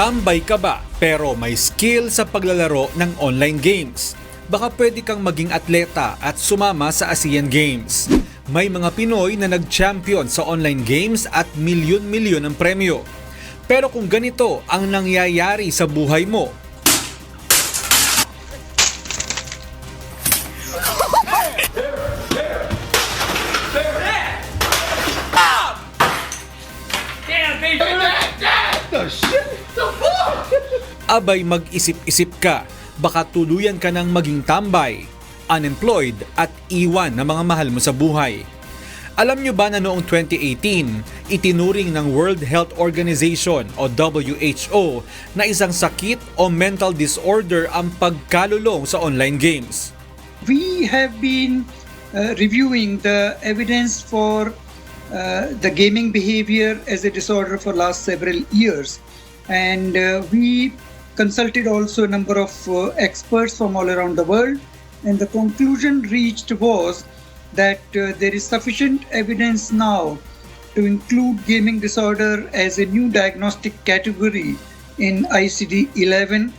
Tambay ka ba pero may skill sa paglalaro ng online games? Baka pwede kang maging atleta at sumama sa ASEAN Games. May mga Pinoy na nag-champion sa online games at milyon-milyon ang premyo. Pero kung ganito ang nangyayari sa buhay mo, abay mag-isip-isip ka, baka tuluyan ka ng maging tambay, unemployed at iwan ng mga mahal mo sa buhay. Alam nyo ba na noong 2018, itinuring ng World Health Organization o WHO na isang sakit o mental disorder ang pagkalulong sa online games? we have been uh, reviewing the evidence for uh, the gaming behavior as a disorder for last several years and uh, we consulted also a number of uh, experts from all around the world and the conclusion reached was that uh, there is sufficient evidence now to include gaming disorder as a new diagnostic category in ICD-11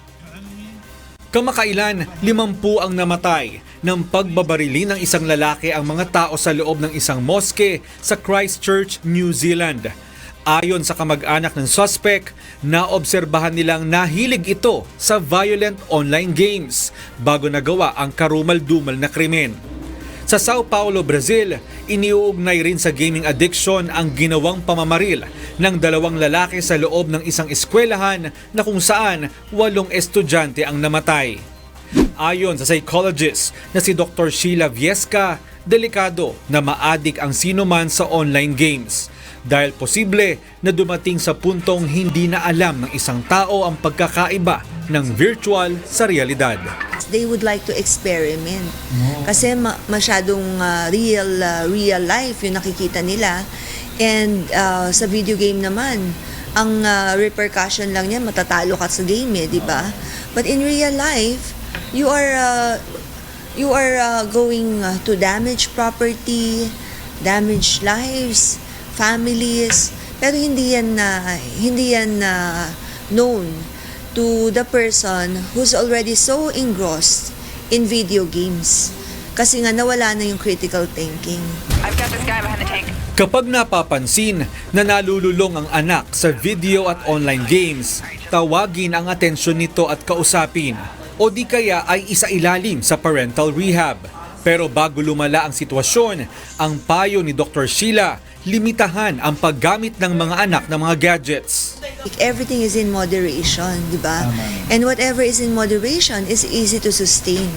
Kamakailan, limampu ang namatay ng pagbabarili ng isang lalaki ang mga tao sa loob ng isang moske sa Christchurch, New Zealand. Ayon sa kamag-anak ng suspect, naobserbahan nilang nahilig ito sa violent online games bago nagawa ang karumal-dumal na krimen. Sa Sao Paulo, Brazil, iniuugnay rin sa gaming addiction ang ginawang pamamaril ng dalawang lalaki sa loob ng isang eskwelahan na kung saan walong estudyante ang namatay. Ayon sa psychologist na si Dr. Sheila Viesca, delikado na maadik ang sinuman sa online games dahil posible na dumating sa puntong hindi na alam ng isang tao ang pagkakaiba ng virtual sa realidad. they would like to experiment. Kasi ma- masyadong uh, real uh, real life yung nakikita nila. And uh, sa video game naman, ang uh, repercussion lang niya matatalo ka sa game eh, di ba? But in real life, you are uh, you are uh, going uh, to damage property, damage lives, families, pero hindi yan na hindi yan na known to the person who's already so engrossed in video games. Kasi nga nawala na yung critical thinking. I've got this guy behind the tank. Kapag napapansin na nalululong ang anak sa video at online games, tawagin ang atensyon nito at kausapin o di kaya ay isailalim sa parental rehab. Pero bago lumala ang sitwasyon, ang payo ni Dr. Sheila, limitahan ang paggamit ng mga anak ng mga gadgets. Everything is in moderation, di ba? And whatever is in moderation is easy to sustain.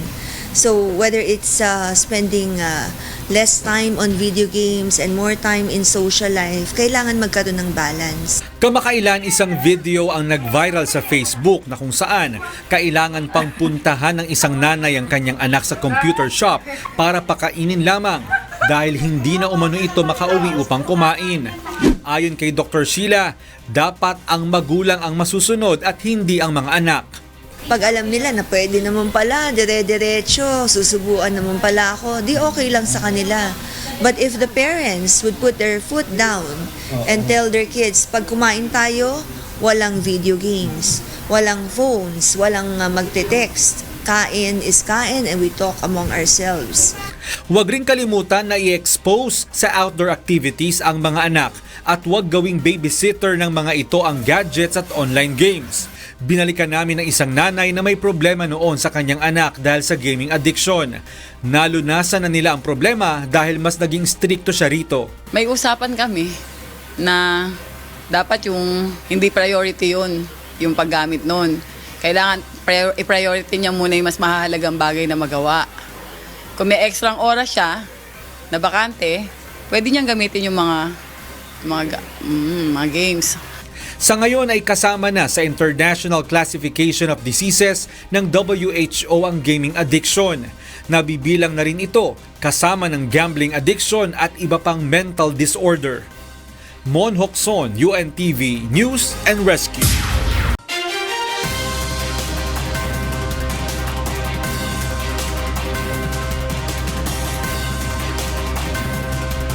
So whether it's uh, spending uh, less time on video games and more time in social life, kailangan magkaroon ng balance. Kamakailan isang video ang nag-viral sa Facebook na kung saan kailangan pang puntahan ng isang nanay ang kanyang anak sa computer shop para pakainin lamang dahil hindi na umano ito makauwi upang kumain. Ayon kay Dr. Sheila, dapat ang magulang ang masusunod at hindi ang mga anak. Pag alam nila na pwede naman pala, dire-diretso, susubuan naman pala ako, di okay lang sa kanila. But if the parents would put their foot down and tell their kids, pag kumain tayo, walang video games, walang phones, walang uh, magte-text. Kain is kain and we talk among ourselves. Huwag rin kalimutan na i-expose sa outdoor activities ang mga anak at huwag gawing babysitter ng mga ito ang gadgets at online games. Binalikan namin ng isang nanay na may problema noon sa kanyang anak dahil sa gaming addiction. Nalunasan na nila ang problema dahil mas naging stricto siya rito. may usapan kami na dapat yung hindi priority yun, yung paggamit nun. Kailangan prior- i-priority niya muna yung mas mahalagang bagay na magawa. Kung may extra oras siya na bakante, pwede niyang gamitin yung mga mga, ga- mm, mga games. Sa ngayon ay kasama na sa International Classification of Diseases ng WHO ang gaming addiction. Nabibilang na rin ito kasama ng gambling addiction at iba pang mental disorder. Mon Hokson, UNTV News and Rescue.